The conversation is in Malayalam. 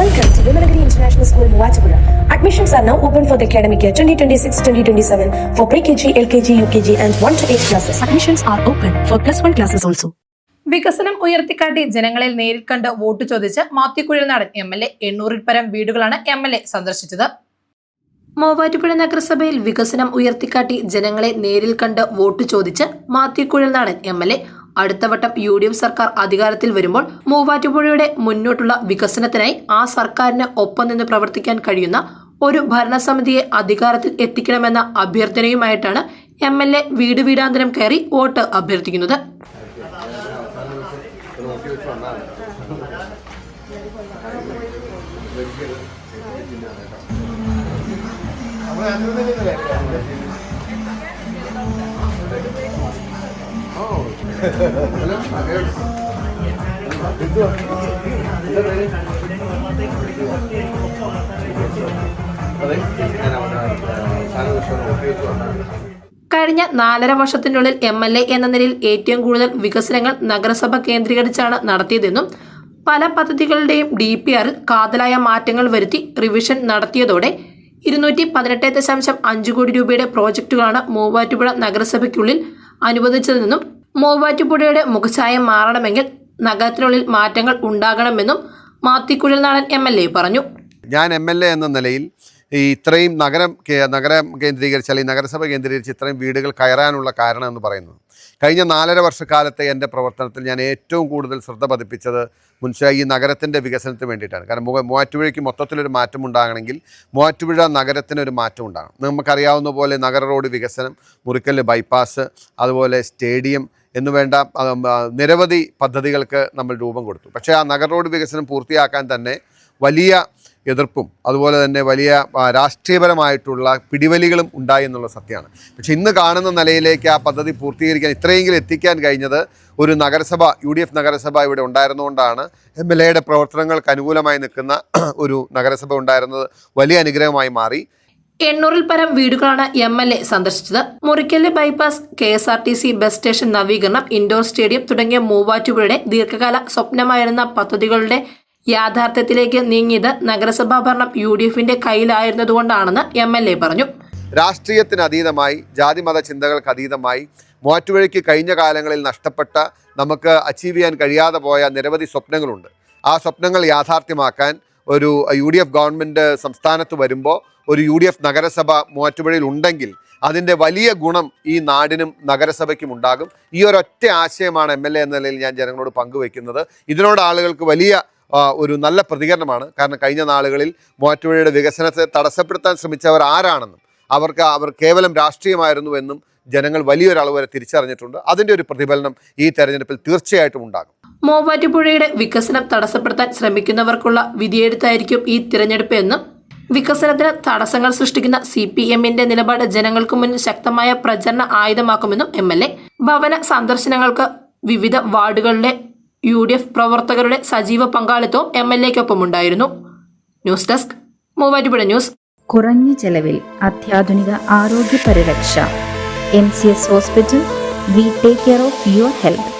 Welcome to Vimalagiri International School, Muachapura. Admissions are now open for the academic year 2026-2027 for pre-KG, LKG, UKG and 1 to 8 classes. Admissions are open for plus 1 classes also. വികസനം ഉയർത്തിക്കാട്ടി ജനങ്ങളിൽ നേരിൽ കണ്ട് വോട്ട് ചോദിച്ച് മാത്യു നടൻ എം എൽ എ എണ്ണൂറിൽ പരം വീടുകളാണ് എം എൽ എ സന്ദർശിച്ചത് മൂവാറ്റുപുഴ നഗരസഭയിൽ വികസനം ഉയർത്തിക്കാട്ടി ജനങ്ങളെ നേരിൽ കണ്ട് വോട്ട് ചോദിച്ച് മാത്യു നടൻ എം എൽ എ അടുത്ത വട്ടം യു ഡി എഫ് സർക്കാർ അധികാരത്തിൽ വരുമ്പോൾ മൂവാറ്റുപുഴയുടെ മുന്നോട്ടുള്ള വികസനത്തിനായി ആ സർക്കാരിന് ഒപ്പം നിന്ന് പ്രവർത്തിക്കാൻ കഴിയുന്ന ഒരു ഭരണസമിതിയെ അധികാരത്തിൽ എത്തിക്കണമെന്ന അഭ്യർത്ഥനയുമായിട്ടാണ് എം എൽ എ വീട് വീടാന്തരം കയറി വോട്ട് അഭ്യർത്ഥിക്കുന്നത്. കഴിഞ്ഞ നാലര വർഷത്തിനുള്ളിൽ എം എൽ എ എന്ന നിലയിൽ ഏറ്റവും കൂടുതൽ വികസനങ്ങൾ നഗരസഭ കേന്ദ്രീകരിച്ചാണ് നടത്തിയതെന്നും പല പദ്ധതികളുടെയും ഡി പി ആറിൽ കാതലായ മാറ്റങ്ങൾ വരുത്തി റിവിഷൻ നടത്തിയതോടെ ഇരുന്നൂറ്റി പതിനെട്ട് ദശാംശം അഞ്ച് കോടി രൂപയുടെ പ്രോജക്റ്റുകളാണ് മൂവാറ്റുപുഴ നഗരസഭയ്ക്കുള്ളിൽ അനുവദിച്ചതെന്നും മൂവാറ്റുപുഴയുടെ മുഖഛായം മാറണമെങ്കിൽ നഗരത്തിനുള്ളിൽ മാറ്റങ്ങൾ ഉണ്ടാകണമെന്നും മാത്തിക്കുഴൽ നാടൻ എം എൽ എ പറഞ്ഞു. ഞാൻ എം എൽ എ എന്ന നിലയിൽ ഈ ഇത്രയും നഗരം നഗര കേന്ദ്രീകരിച്ച് അല്ലെങ്കിൽ നഗരസഭ കേന്ദ്രീകരിച്ച് ഇത്രയും വീടുകൾ കയറാനുള്ള കാരണം എന്ന് പറയുന്നത്. കഴിഞ്ഞ നാലര വർഷക്കാലത്തെ എന്റെ പ്രവർത്തനത്തിൽ ഞാൻ ഏറ്റവും കൂടുതൽ ശ്രദ്ധ പതിപ്പിച്ചത് മുൻഷ ഈ നഗരത്തിന്റെ വികസനത്തിന് വേണ്ടിയിട്ടാണ്. കാരണം മൂവാറ്റുപുഴയ്ക്ക് മൊത്തത്തിലൊരു മാറ്റം ഉണ്ടാകണമെങ്കിൽ മൂവാറ്റുപുഴ നഗരത്തിനൊരു മാറ്റം ഉണ്ടാകണം. നമുക്കറിയാവുന്ന പോലെ നഗര റോഡ് വികസനം മുറിക്കൽ ബൈപ്പാസ് അതുപോലെ സ്റ്റേഡിയം എന്ന് വേണ്ട ആ, ആ, നിരവധി പദ്ധതികൾക്ക് നമ്മൾ രൂപം കൊടുത്തു. പക്ഷേ ആ നഗർ റോഡ് വികസനം പൂർത്തിയാക്കാൻ തന്നെ വലിയ എതിർപ്പും അതുപോലെ തന്നെ വലിയ രാഷ്ട്രീയപരമായിട്ടുള്ള പിടിവലികളും ഉണ്ടായി എന്നുള്ള സത്യമാണ്. പക്ഷേ ഇന്ന് കാണുന്ന നിലയിലേക്ക് ആ പദ്ധതി പൂർത്തീകരിക്കാൻ ഇത്രയെങ്കിലും എത്തിക്കാൻ കഴിഞ്ഞത് ഒരു നഗരസഭ യു ഡി എഫ് നഗരസഭ ഇവിടെ ഉണ്ടായിരുന്നുകൊണ്ടാണ് എം എൽ എയുടെ പ്രവർത്തനങ്ങൾക്ക് അനുകൂലമായി നിൽക്കുന്ന ഒരു നഗരസഭ ഉണ്ടായിരുന്നത് വലിയ അനുഗ്രഹമായി മാറി. എണ്ണൂറിൽ പരം വീടുകളാണ് എം എൽ എ സന്ദർശിച്ചത്. മുറിക്കൽ bypass K S R T C bus station നവീകരണം ഇൻഡോർ സ്റ്റേഡിയം തുടങ്ങിയ മൂവാറ്റുപുഴയുടെ ദീർഘകാല സ്വപ്നമായിരുന്ന പദ്ധതികളുടെ യാഥാർത്ഥ്യത്തിലേക്ക് നീങ്ങിയത് നഗരസഭാ ഭരണം യു ഡി എഫിന്റെ കയ്യിലായിരുന്നതുകൊണ്ടാണെന്ന് എം എൽ എ പറഞ്ഞു. രാഷ്ട്രീയത്തിന് അതീതമായി ജാതിമത ചിന്തകൾക്ക് അതീതമായി മൂവാറ്റുപുഴയ്ക്ക് കഴിഞ്ഞ കാലങ്ങളിൽ നഷ്ടപ്പെട്ട നമുക്ക് അച്ചീവ് ചെയ്യാൻ കഴിയാതെ പോയ നിരവധി സ്വപ്നങ്ങളുണ്ട്. ആ സ്വപ്നങ്ങൾ യാഥാർത്ഥ്യമാക്കാൻ ഒരു യു ഡി എഫ് ഗവൺമെന്റ് സംസ്ഥാനത്ത് വരുമ്പോൾ ഒരു യു ഡി എഫ് നഗരസഭ മൂവാറ്റുപുഴയിൽ ഉണ്ടെങ്കിൽ അതിന്റെ വലിയ ഗുണം ഈ നാടിനും നഗരസഭയ്ക്കും ഉണ്ടാകും. ഈ ഒരൊറ്റ ആശയമാണ് എം എൽ എ എന്ന നിലയിൽ ഞാൻ ജനങ്ങളോട് പങ്കുവെക്കുന്നത് ഇതിനോട് ആളുകൾക്ക് വലിയ ഒരു നല്ല പ്രതികരണമാണ്. കാരണം കഴിഞ്ഞ നാളുകളിൽ മൂവാറ്റുപുഴയുടെ വികസനത്തെ തടസ്സപ്പെടുത്താൻ ശ്രമിച്ചവർ ആരാണെന്നും അവർക്ക് അവർ കേവലം രാഷ്ട്രീയമായിരുന്നു എന്നും ജനങ്ങൾ വലിയൊരളവ് വരെ തിരിച്ചറിഞ്ഞിട്ടുണ്ട്. അതിന്റെ ഒരു പ്രതിഫലനം ഈ തെരഞ്ഞെടുപ്പിൽ തീർച്ചയായിട്ടും ഉണ്ടാകും. മൂവാറ്റുപുഴയുടെ വികസനം തടസ്സപ്പെടുത്താൻ ശ്രമിക്കുന്നവർക്കുള്ള വിധിയെഴുത്തായിരിക്കും ഈ തിരഞ്ഞെടുപ്പ് എന്നും വികസനത്തിന് തടസ്സങ്ങൾ സൃഷ്ടിക്കുന്ന സി പി എമ്മിന്റെ നിലപാട് ജനങ്ങൾക്ക് മുന്നിൽ ശക്തമായ പ്രചരണ ആയുധമാക്കുമെന്നും എം എൽ എ ഭവന സന്ദർശനങ്ങൾക്ക് വിവിധ വാർഡുകളിലെ യു ഡി എഫ് പ്രവർത്തകരുടെ സജീവ പങ്കാളിത്തവും എം എൽ എക്കൊപ്പം ഉണ്ടായിരുന്നു ന്യൂസ് ഡെസ്ക് മൂവാറ്റുപുഴ ന്യൂസ്. കുറഞ്ഞ ചെലവിൽ അത്യാധുനിക ആരോഗ്യ പരിരക്ഷ MCS Hospital, we take care of your health.